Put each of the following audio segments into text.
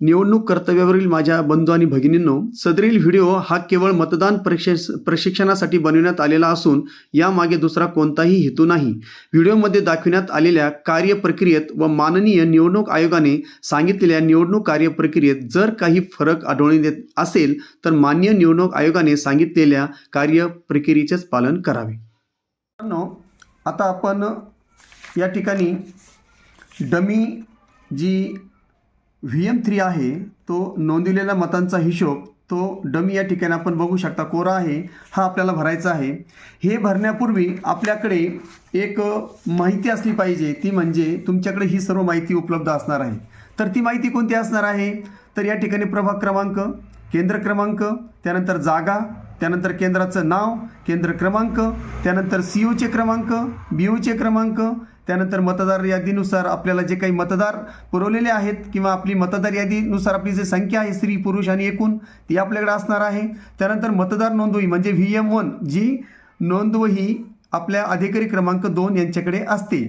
निवडणूक कर्तव्यावरील माझ्या बंधू आणि भगिनींनो सदरील व्हिडिओ हा केवळ मतदान प्रशिक्ष प्रशिक्षणासाठी बनविण्यात आलेला असून यामागे दुसरा कोणताही हेतू नाही. व्हिडिओमध्ये दाखविण्यात आलेल्या कार्यप्रक्रियेत व माननीय निवडणूक आयोगाने सांगितलेल्या निवडणूक कार्यप्रक्रियेत जर काही फरक आढळून येत असेल तर मान्य निवडणूक आयोगाने सांगितलेल्या कार्यप्रक्रियेचेच पालन करावे. आता आपण या ठिकाणी dummy G V M three आहे तो नोंदवलेल्या मतांचा हिशोब तो डमी या ठिकाणी आपण बघू शकता. कोरा आहे हा आपल्याला भरायचा आहे. हे भरण्यापूर्वी आपल्याकडे एक माहिती असली पाहिजे. ती म्हणजे तुमच्याकडे ही सर्व माहिती उपलब्ध असणार आहे. तर ती माहिती कोणती असणार आहे? तर या ठिकाणी प्रभाग क्रमांक केंद्र क्रमांक त्यानंतर जागा त्यानंतर केंद्राचं नाव केंद्र क्रमांक त्यानंतर सी ओचे क्रमांक बी ओचे क्रमांक त्यानंतर मतदार यादीनुसार आपल्याला जे काही मतदार पुरवलेले आहेत किंवा आपली मतदार यादीनुसार आपली जी संख्या आहे स्त्री पुरुष आणि एकूण ती आपल्याकडे असणार आहे. त्यानंतर मतदार नोंदवही म्हणजे व्ही एम वन जी नोंदवही आपल्या अधिकारी क्रमांक दोन यांच्याकडे असते.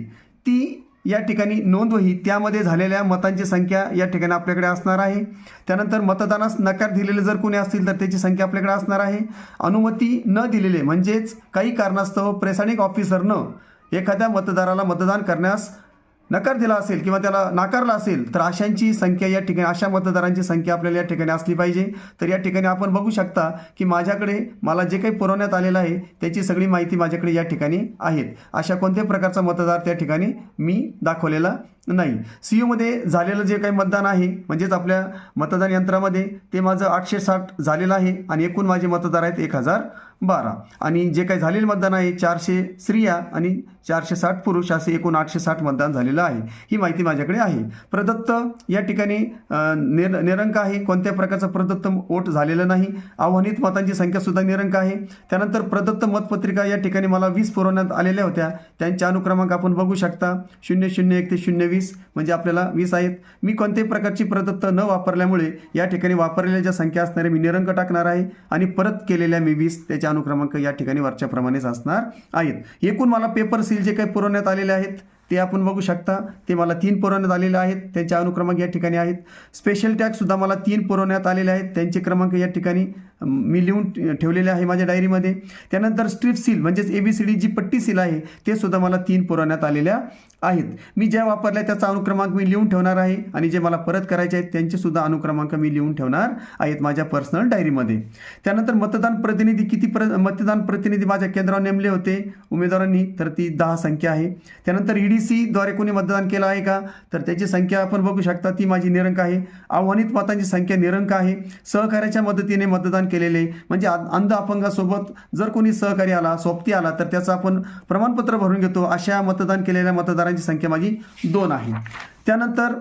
ती या ठिकाणी नोंदवही त्यामध्ये झालेल्या मतांची संख्या या ठिकाणी आपल्याकडे असणार आहे. त्यानंतर मतदानास नकार दिलेले जर कोणी असतील तर त्याची संख्या आपल्याकडे असणार आहे. अनुमती न दिलेले म्हणजेच काही कारणास्तव प्रेसाणिक ऑफिसरनं एखाद्या मतदाराला मतदान करण्यास नकार दिला असेल किंवा त्याला नाकारला असेल तर अशांची संख्या या ठिकाणी अशा मतदारांची संख्या आपल्याला या ठिकाणी असली पाहिजे. तर या ठिकाणी आपण बघू शकता की माझ्याकडे मला जे काही पुरवण्यात आलेलं आहे त्याची सगळी माहिती माझ्याकडे या ठिकाणी आहेत. अशा कोणत्याही प्रकारचा मतदार त्या ठिकाणी मी दाखवलेला नाही. सी यूमध्ये झालेलं जे काही मतदान आहे म्हणजेच आपल्या मतदान यंत्रामध्ये ते माझं आठशे साठ झालेलं आहे आणि एकूण माझे मतदार आहेत एक हजार बारा. आणि जे काही झालेलं मतदान आहे चारशे स्त्रिया आणि चारशे साठ पुरुष असे एकूण आठशे साठ मतदान झालेलं आहे. ही माहिती माझ्याकडे आहे. प्रदत्त या ठिकाणी निर निरंक आहे. कोणत्या प्रकारचं प्रदत्त वोट झालेलं नाही? आव्हानित मतांची संख्यासुद्धा निरंक आहे. त्यानंतर प्रदत्त मतपत्रिका या ठिकाणी मला वीस पुरवण्यात आलेल्या होत्या. त्यांचे अनुक्रमांक आपण बघू शकता. शून्य शून्य एक ते शून्य वीस. म्हणजे आपल्याला वीस आहेत. मी कोणत्याही प्रकारची प्रदत्त न वापरल्यामुळे या ठिकाणी वापरलेल्या ज्या संख्या असणाऱ्या मी निरंक टाकणार आहे आणि परत केलेल्या मी वीस त्याचे अनुक्रमांक या ठिकाणी वरच्या प्रमाणेच असणार आहेत. एकूण मला पेपर सील जे काही पुरवण्यात आलेले आहेत ते आपण बघू शकता. ते मला तीन पुरवण्यात आलेले आहेत त्यांचे अनुक्रमांक या ठिकाणी आहेत. स्पेशल टॅगसुद्धा मला तीन पुरवण्यात आलेले आहेत त्यांचे क्रमांक या ठिकाणी मी लिहून ठेवलेले आहे माझ्या डायरीमध्ये. त्यानंतर स्ट्रीप सील म्हणजेच A B C D G पट्टी सील आहे ते सुद्धा मला तीन पुरवण्यात आलेल्या आहेत. मी ज्या वापरल्या त्याचा अनुक्रमांक मी लिहून ठेवणार आहे आणि जे मला परत करायचे आहेत त्यांचे सुद्धा अनुक्रमांक मी लिहून ठेवणार आहेत माझ्या पर्सनल डायरीमध्ये. त्यानंतर मतदान प्रतिनिधी किती प्र मतदान प्रतिनिधी माझ्या केंद्रावर नेमले होते? उमेदवारांनी तर ती दहा संख्या आहे. त्यानंतर ई डी सीद्वारे कोणी मतदान केलं आहे का? तर त्याची संख्या आपण बघू शकता ती माझी निरंक आहे. आव्हानित मतांची संख्या निरंक आहे. सहकार्याच्या मदतीने मतदान केलेले. म्हणजे अंध अपंगासोबत जर कोणी सहकारी आला सोबती आला तर त्याचं आपण प्रमाणपत्र भरून घेतो. अशा मतदान केलेल्या मतदारांची संख्या माझी दोन आहे. त्यानंतर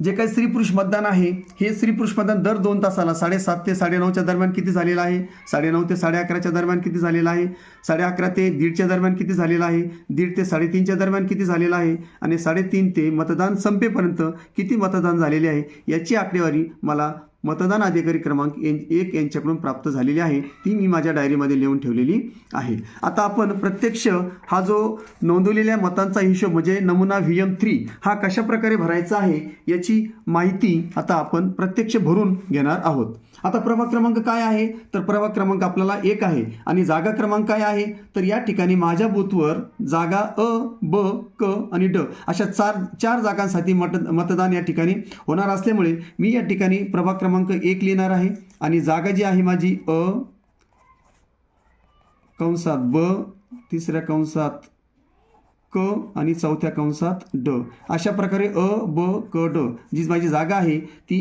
जे काही स्त्री पुरुष मतदान आहे हे स्त्री पुरुष मतदान दर दोन तासाला साडेसात ते साडेनऊच्या दरम्यान किती झालेलं आहे? साडेनऊ ते साडे अकराच्या दरम्यान किती झालेलं आहे? साडे अकरा ते दीडच्या दरम्यान किती झालेलं आहे? दीड ते साडेतीनच्या दरम्यान किती झालेलं आहे? आणि साडेतीन ते मतदान संपेपर्यंत किती मतदान झालेले आहे? याची आकडेवारी मला मतदान अधिकारी क्रमांक एन एक यांच्याकडून प्राप्त झालेली आहे. ती मी माझ्या डायरीमध्ये लिहून ठेवलेली आहे. आता आपण प्रत्यक्ष हा जो नोंदवलेल्या मतांचा हिशोब म्हणजे नमुना व्ही एम थ्री हा कशा प्रकारे भरायचा आहे याची माहिती आता आपण प्रत्यक्ष भरून घेणार आहोत. आता प्रभाग क्रमांक काय आहे? तर प्रभाग क्रमांक आपल्याला एक आहे आणि जागा क्रमांक काय आहे? तर या ठिकाणी माझ्या बूथवर जागा अ ब क आणि ड अशा चार चार जागांसाठी मत मतदान या ठिकाणी होणार असल्यामुळे मी या ठिकाणी प्रभाग क्रमांक एक लिहिणार आहे आणि जागा जी आहे माझी अ कंसात ब तिसऱ्या कंसात क आणि चौथ्या कंसात ड. अशा प्रकारे अ ब क ड जी माझी जागा आहे ती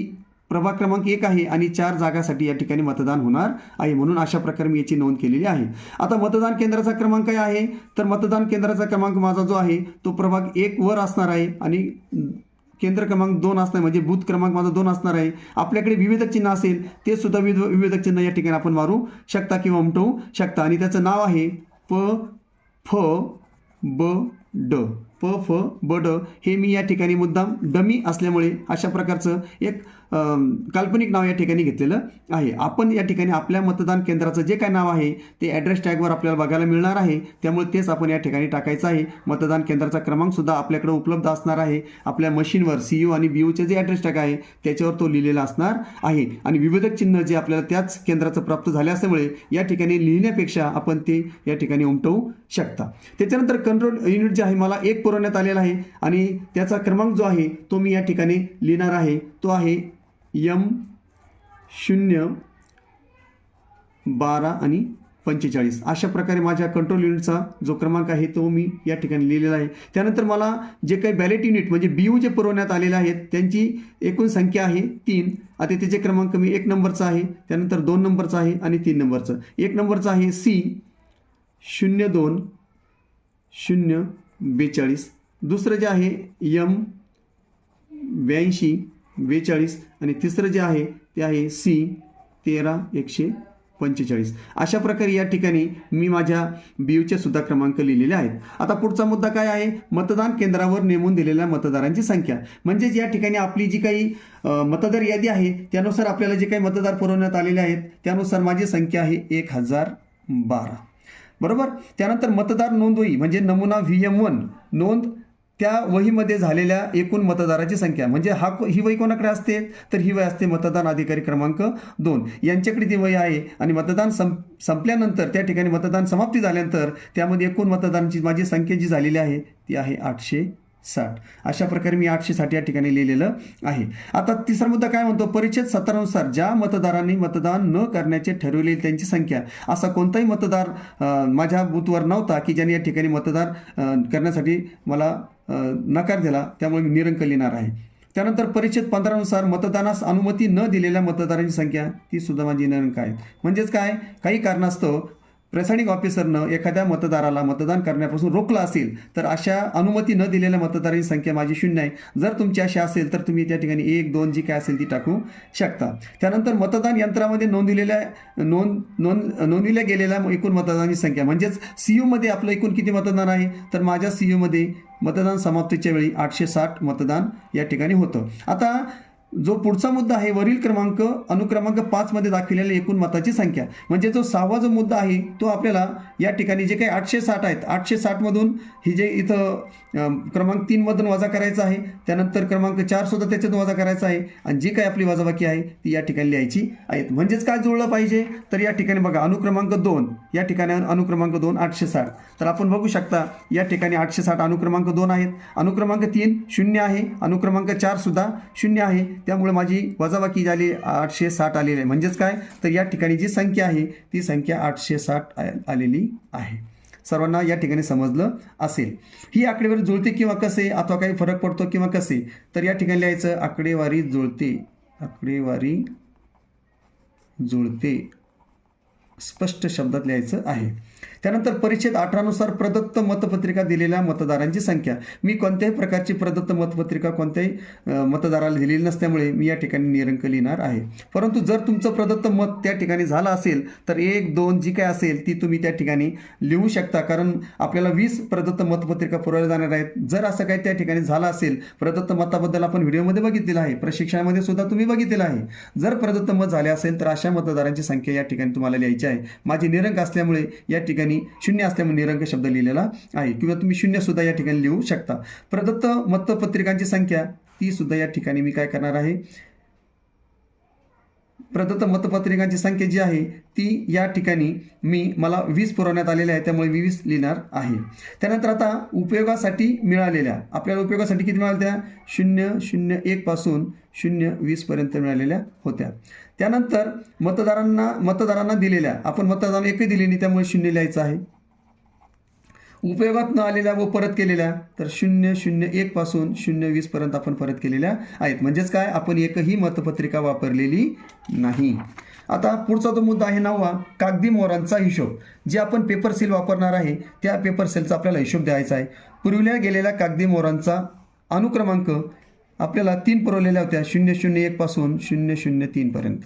प्रभाग क्रमांक एक आहे आणि चार जागासाठी या ठिकाणी मतदान होणार आहे म्हणून अशा प्रकारे मी याची नोंद केलेली आहे. आता मतदान केंद्राचा क्रमांक काय आहे? तर मतदान केंद्राचा क्रमांक माझा जो आहे तो प्रभाग एक वर असणार आहे आणि केंद्र क्रमांक दोन असणार म्हणजे बूथ क्रमांक माझा दोन असणार आहे. आपल्याकडे विविधक चिन्ह असेल ते सुद्धा विविध विविधक चिन्ह या ठिकाणी आपण मारू शकता किंवा उमटवू शकता. आणि त्याचं नाव आहे प फ ब ड. प फ ब ड हे मी या ठिकाणी मुद्दाम डमी असल्यामुळे अशा प्रकारचं एक काल्पनिक नाव या ठिकाणी घेतलेलं आहे. आपण या ठिकाणी आपल्या मतदान केंद्राचं जे काय नाव आहे ते ॲड्रेस टॅगवर आपल्याला बघायला मिळणार आहे. त्यामुळे तेच आपण या ठिकाणी टाकायचं आहे. मतदान केंद्राचा क्रमांकसुद्धा आपल्याकडे उपलब्ध असणार आहे. आपल्या मशीनवर सी यू आणि बी यूचे जे ॲड्रेस टॅग आहे त्याच्यावर तो लिहिलेला असणार आहे. आणि विविध चिन्ह जे आपल्याला त्याच केंद्राचं प्राप्त झाले असल्यामुळे या ठिकाणी लिहिण्यापेक्षा आपण ते या ठिकाणी उमटवू शकता. त्याच्यानंतर कंट्रोल युनिट जे आहे मला एक पुरवण्यात आलेला आहे आणि त्याचा क्रमांक जो आहे तो मी या ठिकाणी लिहिणार आहे. तो आहे यम शून्य बारा आणि पंचेचाळीस. अशा प्रकारे माझ्या कंट्रोल युनिटचा जो क्रमांक आहे तो मी या ठिकाणी लिहिलेला आहे. त्यानंतर मला जे काही बॅलेट युनिट म्हणजे बी यू जे पुरवण्यात आलेले आहेत त्यांची एकूण संख्या आहे तीन. आता त्याचे क्रमांक मी एक नंबरचा आहे त्यानंतर दोन नंबरचा आहे आणि तीन नंबरचं. एक नंबरचं आहे सी शून्य दोन शून्य बेचाळीस. दुसरं जे आहे यम ब्याऐंशी बेचाळीस. आणि तिसरं जे आहे ते आहे सी तेरा एकशे पंचेचाळीस. अशा प्रकारे या ठिकाणी मी माझ्या बीयूचे सुद्धा क्रमांक लिहिलेले आहेत. आता पुढचा मुद्दा काय आहे? मतदान केंद्रावर नेमून दिलेल्या मतदारांची संख्या. म्हणजेच या ठिकाणी आपली जी काही मतदार यादी आहे त्यानुसार आपल्याला जे काही मतदार पुरवण्यात आलेले आहेत त्यानुसार माझी संख्या आहे एक हजार बारा. बरोबर? त्यानंतर मतदार नोंदवही म्हणजे नमुना व्ही एम वन नोंद त्या वहीमध्ये झालेल्या एकूण मतदाराची संख्या. म्हणजे हा को- ही वही कोणाकडे असते? तर ही वही असते मतदान अधिकारी क्रमांक दोन. यांच्याकडे ती वही आहे आणि मतदान संप संपल्यानंतर त्या ठिकाणी मतदान समाप्ती झाल्यानंतर त्यामध्ये एकूण मतदारांची माझी संख्या जी झालेली आहे ती आहे आठशे साठ. अशा प्रकारे मी आठशे साठ या ठिकाणी लिहिलेलं आहे. आता तिसरा मुद्दा काय म्हणतो? परिच्छेद सतरानुसार ज्या मतदारांनी मतदान न करण्याचे ठरवले त्यांची संख्या. असा कोणताही मतदार माझ्या बूथवर नव्हता की ज्याने या ठिकाणी मतदार करण्यासाठी मला नकार दिला त्यामुळे मी निरंक लिहिणार आहे. त्यानंतर परिच्छेद पंधरानुसार मतदानास अनुमती न दिलेल्या मतदारांची संख्या ती सुद्धा माझी निरंक आहे. म्हणजेच काय? काही कारणास्तव प्रेसाइडिंग ऑफिसरनं एखाद्या मतदाराला मतदान करण्यापासून रोखलं असेल तर अशा अनुमती न दिलेल्या मतदारांची संख्या माझी शून्य आहे. जर तुमची अशी असेल तर तुम्ही त्या ठिकाणी एक दोन जी काय असेल ती टाकू शकता. त्यानंतर मतदान यंत्रामध्ये नोंदविलेल्या नोंद नोंद नोंदविल्या गेलेल्या एकूण मतदानाची संख्या. म्हणजेच सी मध्ये आपलं एकूण किती मतदान आहे? तर माझ्या सी मध्ये मतदान समाप्तीच्या वेळी आठशे साठ मतदान या ठिकाणी होतं. आता जो पुढचा मुद्दा आहे वरील क्रमांक अनुक्रमांक पाचमध्ये दाखविलेल्या एकूण मताची संख्या. म्हणजे जो सहावा जो मुद्दा आहे तो आपल्याला या ठिकाणी जे काही आठशे साठ आहेत आठशे साठमधून ही जे इथं क्रमांक तीनमधून वजा करायचा आहे त्यानंतर क्रमांक चारसुद्धा त्याच्यातून वजा करायचा आहे आणि जी काही आपली वजाबाकी आहे ती या ठिकाणी लिहायची आहेत. म्हणजेच काय जुळलं पाहिजे? तर या ठिकाणी बघा अनुक्रमांक दोन. या ठिकाणी अनुक्रमांक दोन आठशे साठ. तर आपण बघू शकता या ठिकाणी आठशे साठ अनुक्रमांक दोन आहेत. अनुक्रमांक तीन शून्य आहे. अनुक्रमांक चारसुद्धा शून्य आहे. त्यामुळे माझी वजाबाकी झाली आठशे साठ आलेली आहे. म्हणजेच काय? तर या ठिकाणी जी संख्या आहे ती संख्या आठशे साठ आ- आलेली आहे. सर्वांना या ठिकाणी समजलं असेल. ही आकडेवारी जुळते किंवा कसे? अथवा काही फरक पडतो किंवा कसे? तर या ठिकाणी लिहायचं आकडेवारी जुळते. आकडेवारी जुळते. स्पष्ट शब्दात लिहायचं आहे. त्यानंतर परिच्छेद अठरानुसार प्रदत्त मतपत्रिका दिलेल्या मतदारांची संख्या. मी कोणत्याही प्रकारची प्रदत्त मतपत्रिका कोणत्याही मतदाराला दिलेली नसल्यामुळे मी या ठिकाणी निरंक लिहिणार आहे. परंतु जर तुमचं प्रदत्त मत त्या ठिकाणी झालं असेल तर एक दोन जी काय असेल ती तुम्ही त्या ठिकाणी लिहू शकता. कारण आपल्याला वीस प्रदत्त मतपत्रिका पुरवल्या जाणार आहेत. जर असं काही त्या ठिकाणी झालं असेल प्रदत्त मताबद्दल आपण व्हिडिओमध्ये बघितलेलं आहे. प्रशिक्षणामध्ये सुद्धा तुम्ही बघितलेलं आहे. जर प्रदत्त मत झाले असेल तर अशा मतदारांची संख्या या ठिकाणी तुम्हाला लिहायची आहे. माझी निरंक असल्यामुळे या ठिकाणी शून्य असल्यामुळे निरंक शब्द लिहिलेला आहे. किंवा तुम्ही शून्य सुद्धा या ठिकाणी लिहू शकता. प्रदत्त मतपत्रिकांची संख्या ती सुद्धा या ठिकाणी मी काय करणार आहे? प्रदत्त मतपत्रिकांची संख्या जी आहे ती या ठिकाणी मी मला वीस पुरवण्यात आलेल्या आहे त्यामुळे मी वीस लिहिणार आहे. त्यानंतर आता उपयोगासाठी मिळालेल्या आपल्याला उपयोगासाठी किती मिळाल्या त्या शून्य शून्य एकपासून शून्य वीसपर्यंत मिळालेल्या होत्या. त्यानंतर मतदारांना मतदारांना दिलेल्या आपण मतदान एकही दिली नाही त्यामुळे शून्य लिहायचं आहे. उपयोगात न आलेल्या व परत केलेल्या तर शून्य शून्य एक पासून शून्य वीस पर्यंत आपण परत केलेल्या आहेत. म्हणजेच काय? आपण एकही मतपत्रिका वापरलेली नाही. आता पुढचा जो मुद्दा आहे नववा कागदी मोहरांचा हिशोब. जे आपण पेपर सेल वापरणार आहे त्या पेपर सेलचा आपल्याला हिशोब द्यायचा आहे. पुरविल्या गेलेल्या कागदी मोहरांचा अनुक्रमांक आपल्याला तीन पुरवलेल्या होत्या. शून्य शून्य एक पासून शून्य शून्य तीनपर्यंत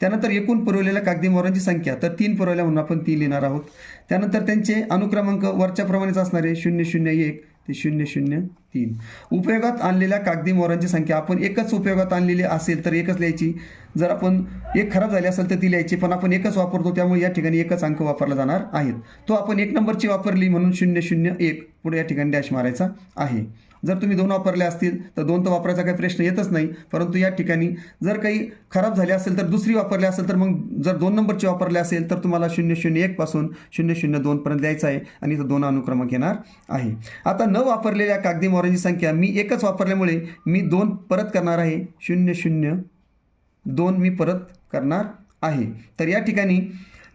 त्यानंतर एकूण पुरवलेल्या कागदी मोहरांची संख्या तर तीन पुरवल्या म्हणून आपण ती लिहिणार आहोत. त्यानंतर त्यांचे अनुक्रमांक वरच्या प्रमाणेच असणारे शून्य शून्य एक ते शून्य शून्य तीन. उपयोगात आणलेल्या कागदी मोहरांची संख्या आपण एकच उपयोगात आणलेली असेल तर एकच लिहायची. जर आपण एक खराब झाली असेल तर ती लिहायची पण आपण एकच वापरतो त्यामुळे या ठिकाणी एकच अंक वापरला जाणार आहेत. तो आपण एक नंबरची वापरली म्हणून शून्य शून्य एक पुढे या ठिकाणी डॅश मारायचा आहे. जर तुम्ही दोन वापरले असतील तर दोन तर वापरायचा काही प्रश्न येतच नाही. परंतु या ठिकाणी जर काही खराब झाले असेल तर दुसरी वापरली असेल तर मग जर दोन नंबरची वापरले असेल तर तुम्हाला शून्य शून्य एकपासून शून्य शून्य दोनपर्यंत द्यायचं आहे आणि तो दोन अनुक्रमांक येणार आहे. आता न वापरलेल्या कागदी मोहरांची संख्या मी एकच वापरल्यामुळे मी दोन परत करणार आहे. शून्य शून्य दोन मी परत करणार आहे. तर या ठिकाणी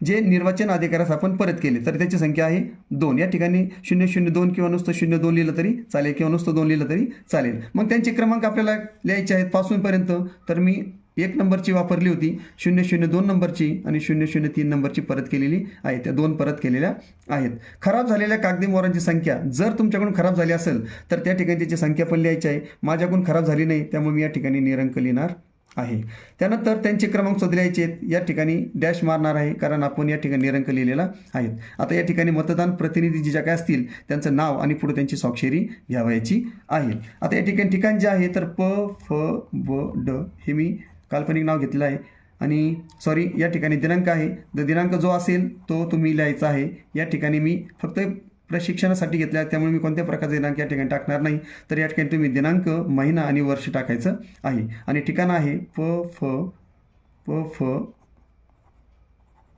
जे निर्वाचन अधिकारास आपण परत केले तर त्याची संख्या आहे दोन. या ठिकाणी शून्य शून्य दोन किंवा नुसतं शून्य दोन लिहिलं तरी चालेल किंवा नुसतं दोन लिहिलं तरी चालेल. मग त्यांचे क्रमांक आपल्याला लिहायचे आहेत पासूनपर्यंत. तर मी एक नंबरची वापरली होती शून्य शून्य दोन नंबरची आणि शून्य शून्य तीन नंबरची परत केलेली आहे त्या दोन परत केलेल्या आहेत. खराब झालेल्या कागदी मोहरांची संख्या जर तुमच्याकडून खराब झाली असेल तर त्या ठिकाणी त्याची संख्या पण लिहायची आहे. माझ्याकडून खराब झाली नाही त्यामुळे मी या ठिकाणी निरंक लिहिणार आहे. त्यानंतर त्यांचे क्रमांक शोध लिहायचे आहेत. या ठिकाणी डॅश मारणार आहे कारण आपण या ठिकाणी निरंक लिहिलेला आहेत. आता या ठिकाणी मतदान प्रतिनिधी जे ज्या काय असतील त्यांचं नाव आणि पुढे त्यांची स्वाक्षरी घ्यावायची आहे. आता या ठिकाणी ठिकाण जे आहे तर प फ ब ड हे मी काल्पनिक नाव घेतलेलं आहे. आणि सॉरी या ठिकाणी दिनांक आहे. द दिनांक जो असेल तो तुम्ही लिहायचा आहे. या ठिकाणी मी फक्त प्रशिक्षणासाठी घेतलं आहे त्यामुळे मी कोणत्या प्रकारचे दिनांक या ठिकाणी टाकणार नाही. तर या ठिकाणी तुम्ही दिनांक महिना आणि वर्ष टाकायचं आहे. आणि ठिकाण आहे प फ प फ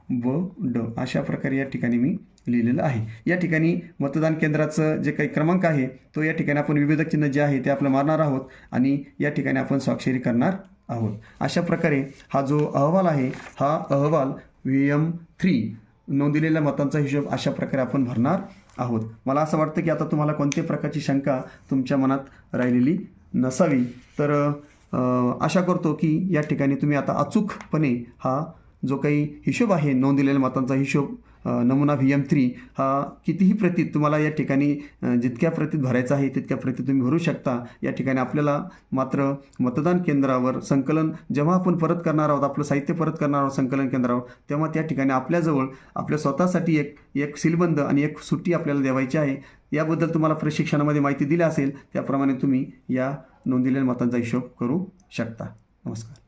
ब ड. अशा प्रकारे या ठिकाणी मी लिहिलेलं आहे. या ठिकाणी मतदान केंद्राचं जे काही क्रमांक आहे तो या ठिकाणी आपण विभेदक चिन्ह जे आहे ते आपलं मारणार आहोत. आणि या ठिकाणी आपण स्वाक्षरी करणार आहोत. अशा प्रकारे हा जो अहवाल आहे हा अहवाल व्ही एम थ्री नोंदलेल्या मतांचा हिशोब अशा प्रकारे आपण भरणार आहोत. मला असं वाटतं की आता तुम्हाला कोणत्याही प्रकारची शंका तुमच्या मनात राहिलेली नसावी. तर आशा करतो की या ठिकाणी तुम्ही आता अचूकपणे हा जो काही हिशोब आहे नोंदलेल्या मतांचा हिशोब नमुना व्ही एम थ्री हा कितीही प्रतीत तुम्हाला या ठिकाणी जितक्या प्रतीत भरायचा आहे तितक्या प्रतीत तुम्ही भरू शकता. या ठिकाणी आपल्याला मात्र मतदान केंद्रावर संकलन जेव्हा आपण परत करणार आहोत आपलं साहित्य परत करणार आहोत संकलन केंद्रावर तेव्हा त्या ठिकाणी आपल्याजवळ आपल्या स्वतःसाठी एक एक सीलबंद आणि एक सुट्टी आपल्याला द्यावायची आहे. याबद्दल तुम्हाला प्रशिक्षणामध्ये माहिती दिली असेल त्याप्रमाणे तुम्ही या नोंदलेल्या मतांचा हिशोब करू शकता. नमस्कार.